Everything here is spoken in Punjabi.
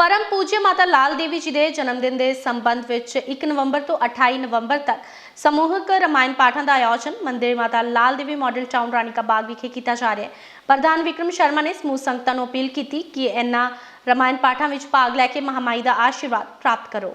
ਪਰਮ ਪੂਜਯ ਮਾਤਾ ਲਾਲ ਦੇਵੀ ਜੀ ਦੇ ਜਨਮ ਦਿਨ ਦੇ ਸੰਬੰਧ ਵਿੱਚ 1 ਨਵੰਬਰ ਤੋਂ 28 ਨਵੰਬਰ ਤੱਕ ਸਮੂਹਿਕ ਰਮਾਇਣ ਪਾਠਾਂ ਦਾ ਆਯੋਜਨ ਮੰਦਿਰ ਮਾਤਾ ਲਾਲ ਦੇਵੀ ਮਾਡਲ ਟਾਊਨ ਰਾਣੀ ਕਾ ਬਾਗ ਵਿਖੇ ਕੀਤਾ ਜਾ ਰਿਹਾ ਹੈ। ਪ੍ਰਧਾਨ ਵਿਕਰਮ ਸ਼ਰਮਾ ਨੇ ਸਮੂਹ ਸੰਗਤਾਂ ਨੂੰ ਅਪੀਲ ਕੀਤੀ ਕਿ ਇਹਨਾਂ ਰਮਾਇਣ ਪਾਠਾਂ ਵਿੱਚ ਭਾਗ ਲੈ ਕੇ ਮਹਾਮਾਈ ਦਾ ਆਸ਼ੀਰਵਾਦ ਪ੍ਰਾਪਤ ਕਰੋ।